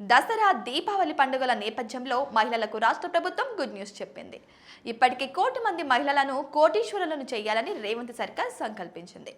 దసరా దీపావళి పండుగల నేపథ్యంలో మహిళలకు రాష్ట్ర ప్రభుత్వం గుడ్ న్యూస్ చెప్పింది. ఇప్పటికే కోటి మంది మహిళలను కోటీశ్వరులను చేయాలని రేవంత్ సర్కార్ సంకల్పించింది.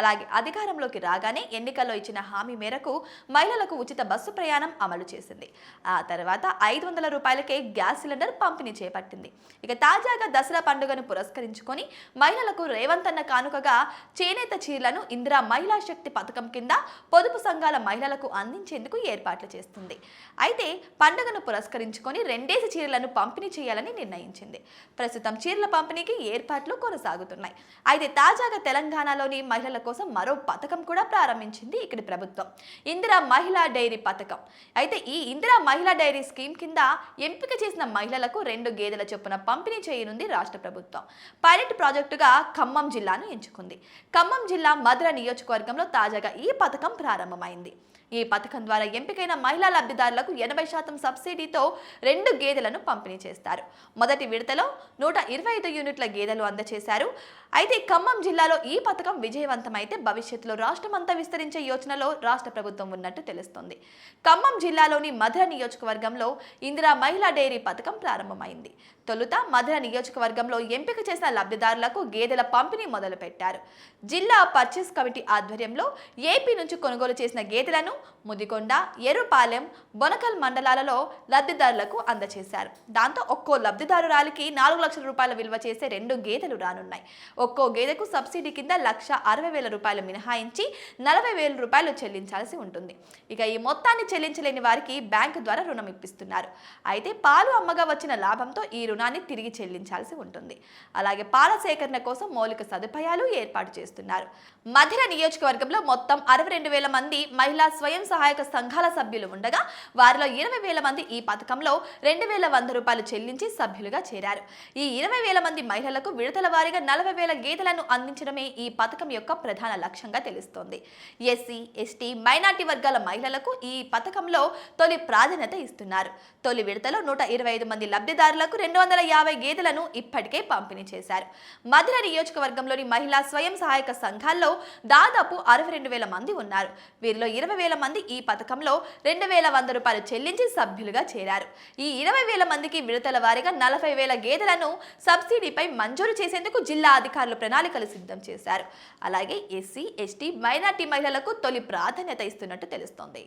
అలాగే అధికారంలోకి రాగానే ఎన్నికల్లో ఇచ్చిన హామీ మేరకు మహిళలకు ఉచిత బస్సు ప్రయాణం అమలు చేసింది. ఆ తర్వాత ఐదు వందల రూపాయలకే గ్యాస్ సిలిండర్ పంపిణీ చేపట్టింది. ఇక తాజాగా దసరా పండుగను పురస్కరించుకొని మహిళలకు రేవంత్ అన్న కానుకగా చేనేత చీరలను ఇందిరా మహిళా శక్తి పథకం కింద పొదుపు సంఘాల మహిళలకు అందించేందుకు ఏర్పాట్లు చేస్తుంది. అయితే పండుగను పురస్కరించుకొని రెండేసి చీరలను పంపిణీ చేయాలని నిర్ణయించింది. ప్రస్తుతం చీరల పంపిణీకి ఏర్పాట్లు కొనసాగుతున్నాయి. అయితే తాజాగా తెలంగాణలోని మహిళల కోసం మరో పథకం కూడా ప్రారంభించింది ఇక్కడి ప్రభుత్వం. ఇందిరా మహిళా డైరీ పథకం. అయితే ఈ ఇందిరా మహిళా డైరీ స్కీమ్ కింద ఎంపిక చేసిన మహిళలకు రెండు గేదెల చొప్పున పంపిణీ చేయనుంది రాష్ట్ర ప్రభుత్వం. పైలట్ ప్రాజెక్టుగా ఖమ్మం జిల్లాను ఎంచుకుంది. ఖమ్మం జిల్లా మధుర నియోజకవర్గంలో తాజాగా ఈ పథకం ప్రారంభమైంది. ఈ పథకం ద్వారా ఎంపికైన మహిళా లబ్ధిదారులకు ఎనభై శాతం సబ్సిడీతో రెండు గేదెలను పంపిణీ చేస్తారు. మొదటి విడతలో నూట ఇరవై ఐదు యూనిట్ల గేదెలు అందజేశారు అయితే ఖమ్మం జిల్లాలో ఈ పథకం విజయవంతమైతే భవిష్యత్తులో రాష్ట్రమంతా విస్తరించే యోచనలో రాష్ట్ర ప్రభుత్వం ఉన్నట్టు తెలుస్తోంది. ఖమ్మం జిల్లాలోని మధుర నియోజకవర్గంలో ఇందిరా మహిళా డైరీ పథకం ప్రారంభమైంది. తొలుత మధుర నియోజకవర్గంలో ఎంపిక చేసిన లబ్ధిదారులకు గేదెల పంపిణీ మొదలుపెట్టారు. జిల్లా పర్చేస్ కమిటీ ఆధ్వర్యంలో ఏపీ నుంచి కొనుగోలు చేసిన గేదెలను ముదికొండ ఎరుపాలెం బొనకల్ మండలాలలో లబ్ధిదారులకు అందజేశారు దాంతో ఒక్కో లబ్ధిదారురాలికి నాలుగు లక్షల రూపాయల విలువ చేసే రెండు గేదెలు రానున్నాయి. ఒక్కో గేదెకు సబ్సిడీ కింద లక్ష అరవై వేల రూపాయలు మినహాయించి నలభై వేల రూపాయలు చెల్లించాల్సి ఉంటుంది. ఇక ఈ మొత్తాన్ని చెల్లించలేని వారికి బ్యాంకు ద్వారా రుణం ఇప్పిస్తున్నారు. అయితే పాలు అమ్మగా వచ్చిన లాభంతో ఈ రుణాన్ని తిరిగి చెల్లించాల్సి ఉంటుంది. అలాగే పాల సేకరణ కోసం మౌలిక సదుపాయాలు ఏర్పాటు చేస్తున్నారు. మధిర నియోజకవర్గంలో మొత్తం అరవై రెండు వేల మంది మహిళా స్వయం సహాయక సంఘాల సభ్యులు ఉండగా వారిలో ఇరవై వేల మంది ఈ పథకంలో రెండు వేల వంద రూపాయలు చెల్లించి సభ్యులుగా చేరారు. ఈ ఇరవై వేల మంది మహిళలకు విడతల వారీగా నలభై వేల గేదెలను అందించడమే ఈ పథకం యొక్క ప్రధాన లక్ష్యంగా తెలుస్తోంది. ఎస్సీ ఎస్టీ మైనార్టీ వర్గాల మహిళలకు ఈ పథకంలో తొలి ప్రాధాన్యత ఇస్తున్నారు. తొలి విడతలో నూట ఇరవై ఐదు మంది లబ్ధిదారులకు రెండు వందల యాభై గేదెలను ఇప్పటికే పంపిణీ చేశారు. మధుర నియోజకవర్గంలోని మహిళా స్వయం సహాయక సంఘాల్లో దాదాపు అరవై రెండు వేల మంది ఉన్నారు. వీరిలో ఇరవై వేల మంది ఈ పథకంలో రెండు వేల వంద రూపాయలు చెల్లించి సభ్యులుగా చేరారు. ఈ ఇరవై వేల మందికి విడతల వారీగా నలభై వేల గేదెలను సబ్సిడీపై మంజూరు చేసేందుకు జిల్లా అధికారులు ప్రణాళికలు సిద్ధం చేశారు. అలాగే ఎస్సీ ఎస్టీ మైనార్టీ మహిళలకు తొలి ప్రాధాన్యత ఇస్తున్నట్టు తెలుస్తోంది.